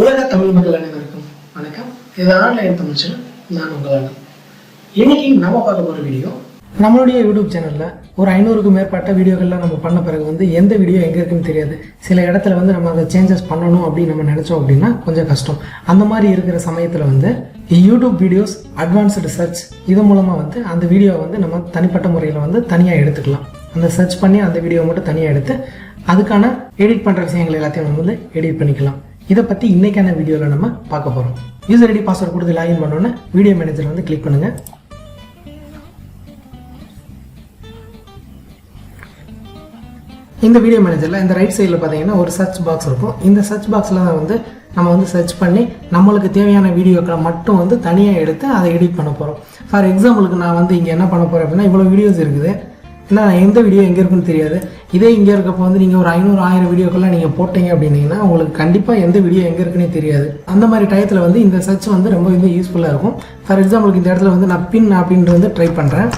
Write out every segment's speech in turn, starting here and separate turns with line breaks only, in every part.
உலக தமிழ் மக்கள் அனைவருக்கும் வணக்கம். இது ஆன்லைன் தமிழ் நான் உங்களால் இன்னைக்கு நம்ம பார்க்க போகிற வீடியோ நம்மளுடைய யூடியூப் சேனலில் ஒரு ஐநூறுக்கும் மேற்பட்ட வீடியோக்கள்லாம் நம்ம பண்ண பிறகு வந்து எந்த வீடியோ எங்கே இருக்குன்னு தெரியாது. சில இடத்துல வந்து நம்ம அதை சேஞ்சஸ் பண்ணணும் அப்படின்னு நம்ம நினச்சோம் அப்படின்னா கொஞ்சம் கஷ்டம். அந்த மாதிரி இருக்கிற சமயத்தில் வந்து யூடியூப் வீடியோஸ் அட்வான்ஸ்டு சர்ச் இது மூலமாக வந்து அந்த வீடியோவை வந்து நம்ம தனிப்பட்ட முறையில் வந்து தனியாக எடுத்துக்கலாம். அந்த சர்ச் பண்ணி அந்த வீடியோ மட்டும் தனியாக எடுத்து அதுக்கான எடிட் பண்ணுற விஷயங்கள் எல்லாத்தையும் நம்ம வந்து எடிட் பண்ணிக்கலாம். இதை பற்றி இன்றைக்கான வீடியோவில் நம்ம பார்க்க போகிறோம் யூசர் ஐடி பாஸ்வேர்ட் கொடுத்து லாகின் பண்ணோன்னே வீடியோ மேனேஜர் வந்து கிளிக் பண்ணுங்கள் இந்த வீடியோ மேனேஜரில் இந்த ரைட் சைடில் பார்த்தீங்கன்னா ஒரு சர்ச் பாக்ஸ் இருக்கும். இந்த சர்ச் பாக்ஸில் வந்து நம்ம வந்து சர்ச் பண்ணி நம்மளுக்கு தேவையான வீடியோக்களை மட்டும் வந்து தனியாக எடுத்து அதை எடிட் பண்ண போகிறோம் ஃபார் எக்ஸாம்பிளுக்கு நான் வந்து இங்கே என்ன பண்ண போகிறேன் அப்படின்னா இவ்வளோ வீடியோஸ் இருக்குது. ஏன்னா எந்த வீடியோ எங்கே இருக்குன்னு தெரியாது. இதே இங்கே இருக்கப்போ வந்து நீங்கள் ஒரு ஐநூறு ஆயிரம் வீடியோக்கெல்லாம் நீங்கள் போட்டீங்க அப்படின்னீங்கன்னா உங்களுக்கு கண்டிப்பாக எந்த வீடியோ எங்கே இருக்குன்னே தெரியாது. அந்த மாதிரி டயத்தில் வந்து இந்த சர்ச் வந்து ரொம்ப வந்து யூஸ்ஃபுல்லாக இருக்கும். ஃபார் எக்ஸாம்பிளுக்கு இந்த இடத்துல வந்து நான் பின் அப்படின்றது வந்து ட்ரை பண்ணுறேன்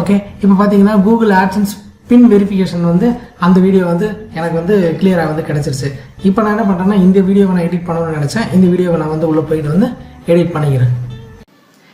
ஓகே இப்போ பார்த்தீங்கன்னா கூகுள் ஆட்சன்ஸ் பின் வெரிஃபிகேஷன் வந்து அந்த வீடியோ வந்து எனக்கு வந்து கிளியராக வந்து கிடச்சிருச்சு. இப்போ நான் என்ன பண்ணுறேன்னா இந்த வீடியோவை நான் எடிட் பண்ணணும்னு நினச்சேன். இந்த வீடியோவை நான் வந்து உள்ளே போயிட்டு வந்து எடிட் பண்ணிக்கிறேன்.